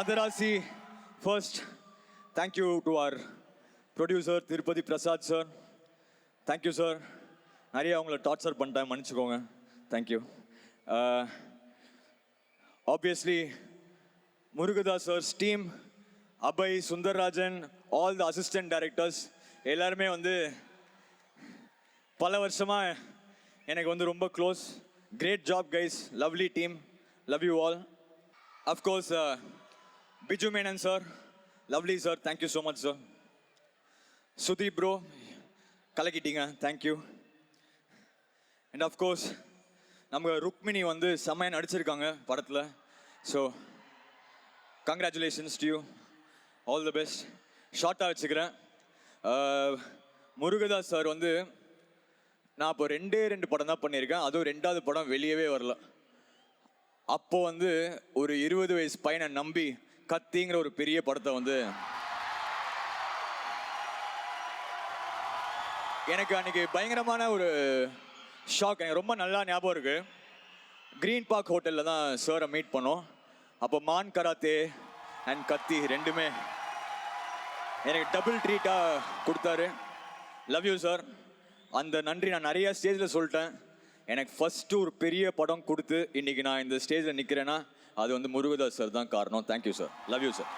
Madharasi first thank you to our producer Thirupathi Prasad sir thank you sir நிறைய அவங்கள torture பண்ணிட்டேன் மன்னிச்சுக்கோங்க. Thank you obviously Murugadoss sir's team Abhay Sundarrajan all the assistant directors எல்லாருமே வந்து பல வருஷமாக எனக்கு வந்து ரொம்ப close great job guys lovely team love you all of course Biju Menon sir lovely sir thank you so much sir Sudeep bro கலக்கிட்டீங்க. Thank you and of course நம்ம ருக்மிணி வந்து செம்மையாக நடிச்சிருக்காங்க படத்தில். So congratulations to you all the best ஷார்ட்டாக வச்சுக்கிறேன். Murugadoss sir வந்து நான் இப்போ ரெண்டே ரெண்டு படம் தான் பண்ணியிருக்கேன். அதுவும் ரெண்டாவது படம் வெளியவே வரல. அப்போது வந்து ஒரு இருபது வயசு பையனை நம்பி கத்திங்கிற ஒரு பெரிய படத்தை வந்து எனக்கு அன்னைக்கு பயங்கரமான ஒரு ஷாக் எனக்கு ரொம்ப நல்லா ஞாபகம் இருக்கு. க்ரீன் பார்க் ஹோட்டலில் தான் சாரை மீட் பண்ணோம். அப்போ மான் கராத்தே அண்ட் கத்தி ரெண்டுமே எனக்கு டபுள் ட்ரீட்டாக கொடுத்தாரு. லவ் யூ சார் அந்த நன்றி நான் நிறைய ஸ்டேஜில் சொல்லிட்டேன். எனக்கு ஃபஸ்ட்டு ஒரு பெரிய படம் கொடுத்து இன்றைக்கி நான் இந்த ஸ்டேஜில் நிற்கிறேன்னா அது வந்து முருகதாஸ் சார் தான் காரணம். Thank you sir love you sir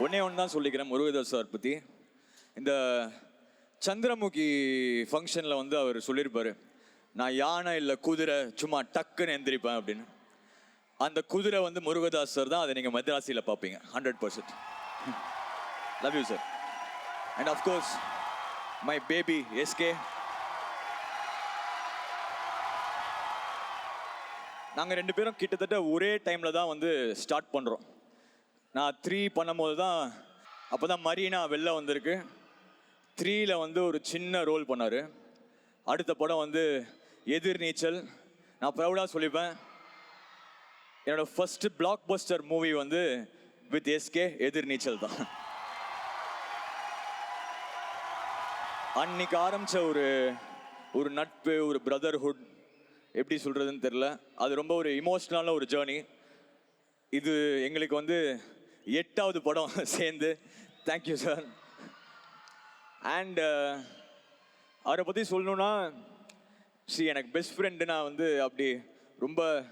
ஒன்றே ஒன்று தான் சொல்லிக்கிறேன் முருகதாஸ் சார் பற்றி இந்த சந்திரமுகி ஃபங்க்ஷனில் வந்து அவர் சொல்லியிருப்பார் நான் யானை இல்லை குதிரை சும்மா டக்குன்னு எந்திரிப்பேன் அப்படின்னு. அந்த குதிரை வந்து முருகதாஸ் சார் தான் அதை நீங்கள் மதராசியில் பார்ப்பீங்க hundred percent love you sir and of course my baby SK நாங்கள் ரெண்டு பேரும் கிட்டத்தட்ட ஒரே டைமில் தான் வந்து ஸ்டார்ட் பண்ணுறோம் நான் த்ரீ பண்ணும்போது தான் அப்போ தான் மரீனா வெளில வந்திருக்கு. த்ரீயில் வந்து ஒரு சின்ன ரோல் பண்ணார். அடுத்த படம் வந்து எதிர் நீச்சல். நான் ப்ரௌடாக சொல்லிப்பேன். என்னோடய ஃபஸ்ட்டு பிளாக் பஸ்டர் மூவி வந்து வித் எஸ்கே எதிர் நீச்சல் தான். அன்னைக்கு ஆரம்பித்த ஒரு ஒரு நட்பு ஒரு பிரதர்ஹுட் எப்படி சொல்கிறதுன்னு தெரில அது ரொம்ப ஒரு இமோஷ்னலான ஒரு ஜேர்னி இது எங்களுக்கு வந்து எட்டாவது படம் சேர்ந்து. தேங்க்யூ சார் அண்ட் அவரை பற்றி சொல்லணுன்னா சி எனக்கு பெஸ்ட் ஃப்ரெண்டு நான் வந்து அப்படி ரொம்ப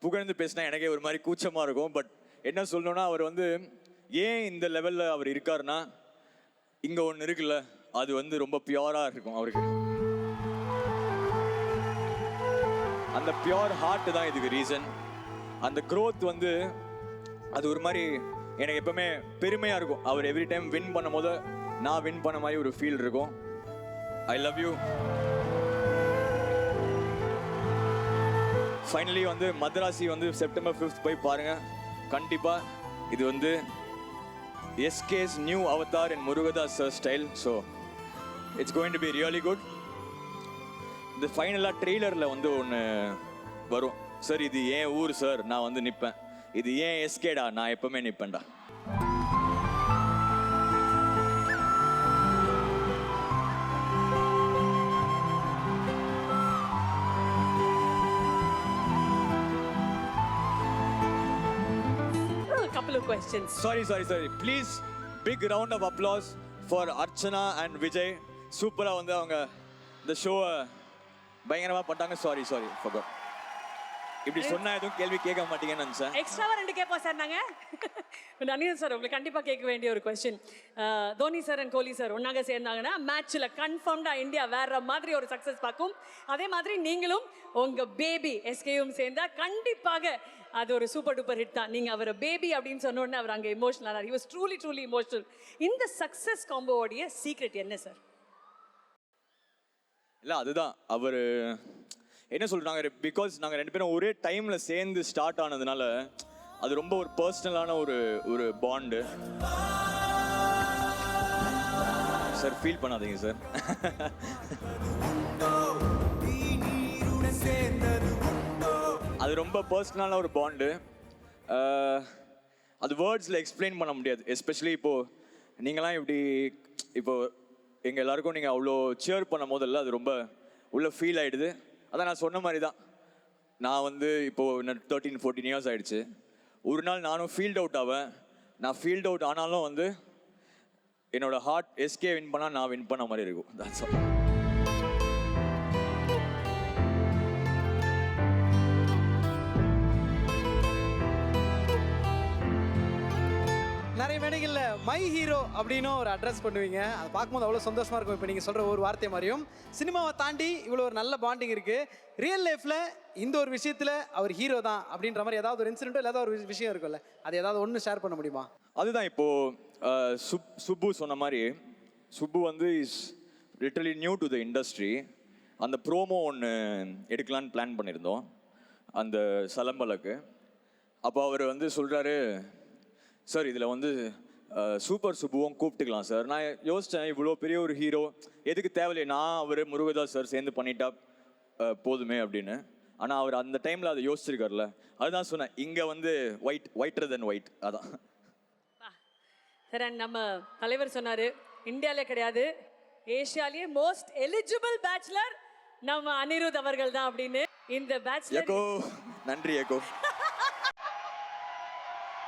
புகழ்ந்து பேசினா எனக்கே ஒரு மாதிரி கூச்சமாக இருக்கும். பட் என்ன சொல்லணுன்னா அவர் வந்து ஏன் இந்த லெவலில் அவர் இருக்காருன்னா இங்கே ஒன்று இருக்குல்ல அது வந்து ரொம்ப பியூராக இருக்கும் அவருக்கு. அந்த பியோர் ஹார்ட் தான் இதுக்கு ரீசன் அந்த க்ரோத் வந்து அது ஒரு மாதிரி எனக்கு எப்பவுமே பெருமையாக இருக்கும். அவர் எவ்ரி டைம் வின் பண்ணும் போது நான் வின் பண்ண மாதிரி ஒரு ஃபீல் இருக்கும். ஐ லவ் யூ ஃபைனலி வந்து மதராசி வந்து செப்டம்பர் ஃபிஃப்த் போய் பாருங்கள் கண்டிப்பாக இது வந்து SK's new avatar N Murugadoss style so it's going to be really good இந்த ஃபைனலாக ட்ரெய்லரில் வந்து ஒன்று வரும். சார் இது ஏன் ஊர் சார் நான் வந்து நிற்பேன் இது ஏன் எஸ்கேடா நான் எப்பவுமே நிற்பேன்டா couple of questions. Sorry sorry sorry please big round of applause for Archana and Vijay சூப்பராக வந்து அவங்க இந்த ஷோவை பயங்கரமாக பண்ணிட்டாங்க சாரி சாரி ஃபர்கட் இப்படி சொன்னா எதுவும் கேள்வி கேட்க மாட்டீங்கன்னு நினச்சேன். எக்ஸ்ட்ராவா ரெண்டு கேட்போம் சார் நாங்க? அனியன் சார் உங்களுக்கு கண்டிப்பா கேட்க வேண்டிய ஒரு question Dhoni sir and Kohli sir ஒன்னாக சேர்ந்தாங்கன்னா மேட்ச்ல கன்ஃபார்ம்டா இந்தியா வேற மாதிரி ஒரு சக்சஸ் பார்க்கும். அதே மாதிரி நீங்களும் உங்க பேபி எஸ்கேயும் சேர்ந்தா கண்டிப்பாக அது ஒரு சூப்பர் டூப்பர் ஹிட் தான். நீங்க அவரை பேபி அப்படின்னு சொன்ன உடனே அவர் அங்க emotional he was truly truly emotional இந்த சக்சஸ் காம்போவோடைய சீக்ரெட் என்ன சார் இல்லை அதுதான். அவர் என்ன சொல்கிறாங்க பிகாஸ் நாங்கள் ரெண்டு பேரும் ஒரே டைமில் சேர்ந்து ஸ்டார்ட் ஆனதுனால அது ரொம்ப ஒரு பர்சனலான ஒரு ஒரு பாண்டு சார் ஃபீல் பண்ணாதீங்க சார் அது ரொம்ப பர்சனலான ஒரு பாண்டு அது வேர்ட்ஸில் எக்ஸ்பிளைன் பண்ண முடியாது. எஸ்பெஷலி இப்போது நீங்களாம் இப்படி இப்போது எங்கள் எல்லாருக்கும் நீங்கள் அவ்வளோ சேர் பண்ணும் போதெல்லாம் அது ரொம்ப உள்ளே ஃபீல் ஆகிடுது அதான் நான் சொன்ன மாதிரி தான் நான் வந்து இப்போது தேர்ட்டீன் ஃபோர்டீன் இயர்ஸ் ஆகிடுச்சு ஒரு நாள் நானும் ஃபீல்ட் அவுட் ஆவேன். நான் ஃபீல்ட் அவுட் ஆனாலும் வந்து என்னோடய ஹார்ட் எஸ்கே வின் பண்ணால் நான் வின் பண்ண மாதிரி இருக்கும். தட்ஸ் ஆல் நிறைய மேடைகளில் மை ஹீரோ அப்படின்னு ஒரு அட்ரஸ் பண்ணுவீங்க. அதை பார்க்கும்போது அவ்வளோ சந்தோஷமாக இருக்கும். இப்போ நீங்கள் சொல்கிற ஒரு வார்த்தை மாதிரியும் சினிமாவை தாண்டி இவ்வளோ ஒரு நல்ல பாண்டிங் இருக்குது ரியல் லைஃப்பில் இந்த ஒரு விஷயத்தில் அவர் ஹீரோ தான் அப்படின்ற மாதிரி ஏதாவது ஒரு இன்சிடென்ட்டோ இல்லை ஏதாவது ஒரு விஷயம் இருக்கும்ல. அது ஏதாவது ஒன்று ஷேர் பண்ண முடியுமா? அதுதான் இப்போது சுப் சுப்பு சொன்ன மாதிரி சுப்பு வந்து is literally new to the industry அந்த ப்ரோமோ ஒன்று எடுக்கலான்னு பிளான் பண்ணியிருந்தோம். அந்த சலம்பலுக்கு. அப்போ அவர் வந்து சொல்கிறாரு சார் இதில் வந்து சூப்பர் சுப்புவும் கூப்பிட்டுக்கலாம் சார். நான் யோசித்தேன் இவ்வளோ பெரிய ஒரு ஹீரோ எதுக்கு தேவையில்லை? நான் அவர் முருகதாஸ் சார் சேர்ந்து பண்ணிட்டா போதுமே அப்படின்னு. ஆனால் அவர் அந்த டைமில் அதை யோசிச்சிருக்காருல்ல. அதுதான் சொன்னேன் இங்கே வந்து ஒயிட் ஒயிட்டர் தென் ஒயிட் அதான். சார் and நம்ம தலைவர் சொன்னாரு இந்தியாலே கிடையாது ஏசியாலேயே மோஸ்ட் எலிஜிபிள் பேச்சுலர் நம்ம அனிருத் அவர்கள் தான் அப்படின்னு. இந்த பேச்சுலர் நன்றி ஏகோ